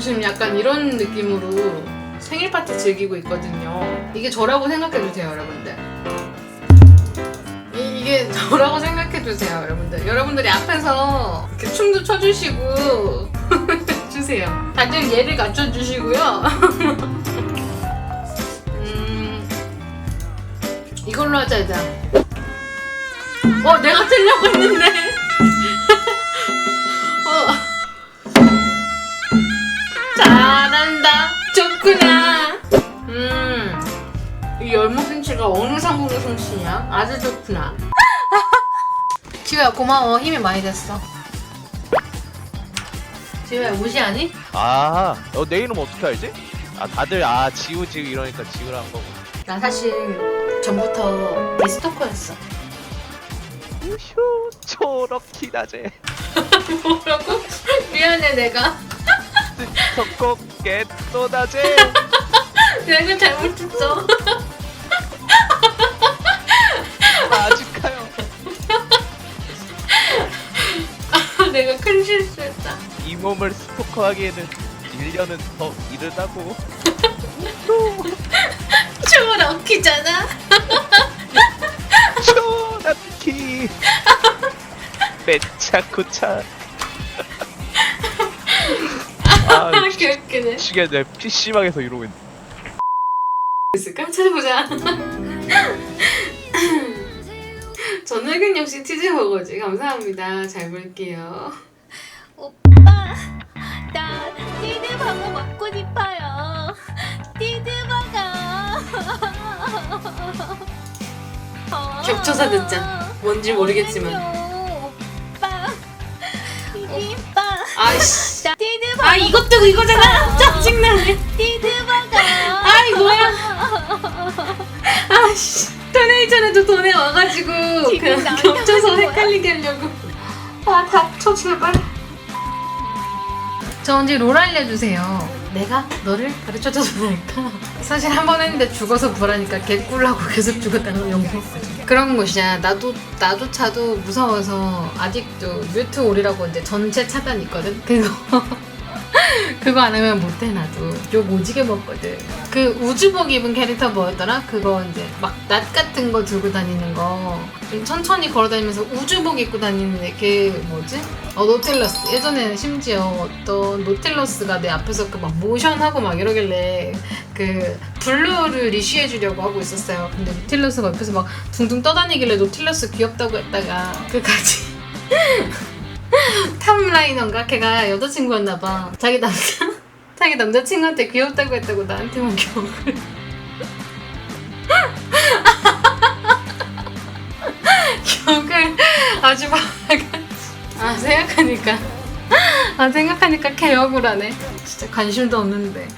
지금 약간 이런 느낌으로 생일 파티 즐기고 있거든요. 이게 저라고 생각해 주세요, 여러분들. 이, 이게 저라고 생각해 주세요, 여러분들. 여러분들이 앞에서 이렇게 춤도 춰주시고 주세요. 다들 예를 갖춰 주시고요. 음, 이걸로 하자, 이제. 어, 내가 틀려고 했는데. 잘한다. 좋구나. 음. 이 열무 김치가 어느 상국의 솜씨냐? 아주 좋구나. 지우야 고마워. 힘이 많이 됐어. 지우야 무시하니? 아, 어, 내 이름 어떻게 알지? 아, 다들 아 지우 지우 이러니까 지우라는 거고. 나 사실 전부터 비스토커였어. 휴, 초럭키다제. 뭐라고? 미안해 내가. 스토커 겟또다제. 내가 잘못했어. 아직가요. 내가 큰 실수했다. 이 몸을 스토커하기에는 1년은 더 이르다고. 초럭키잖아. 초럭키. 빼차쿠차. 아, 개웃기네. 미치겠네. PC방에서 이러고 있네. 있을까? 찾아보자. 전월근 역시 치즈버거지. 감사합니다. 잘 볼게요. 오빠, 나 띠드버거 먹고 싶어요. 띠드버거. 어, 겹쳐서 듣자. 뭔지 모르겠지만. 아니요, 오빠, 오빠, 아이씨. 나 띠드버거. 아 이것도 이거잖아. 짜증나네. 띠드버거. 아이 뭐야. 아씨. 도네이션에도 돈에 와가지고 지금 그냥 나한테 겹쳐서 하는 거야? 헷갈리게 하려고. 아 닥쳐 제발. 저 언제 롤 알려주세요. 내가 너를 가르쳐줘서 할까? 사실 한 번 했는데 죽어서 부라니까 개꿀라고 계속 죽었다는 영상했거든. 그런 곳이야. 나도 나조차도 무서워서 아직도 뮤트 올이라고 이제 전체 차단 있거든. 그거 그거 안 하면 못해 나도. 욕 오지게 먹거든. 그 우주복 입은 캐릭터 뭐였더라? 그거 이제 막 낫 같은 거 들고 다니는 거. 좀 천천히 걸어 다니면서 우주복 입고 다니는 애걔 뭐지? 어 노틸러스. 예전에는 심지어 어떤 노틸러스가 내 앞에서 그 막 모션하고 막 이러길래 그 블루를 리쉬해 주려고 하고 있었어요. 근데 노틸러스가 옆에서 막 둥둥 떠다니길래 노틸러스 귀엽다고 했다가 끝까지 탑라이너인가? 걔가 여자친구였나 봐. 자기 남자 자기 남자친구한테 귀엽다고 했다고 나한테만 기억을. 기억을 아주 바가지. 아 생각하니까 아 생각하니까 개억울하네. 진짜 관심도 없는데.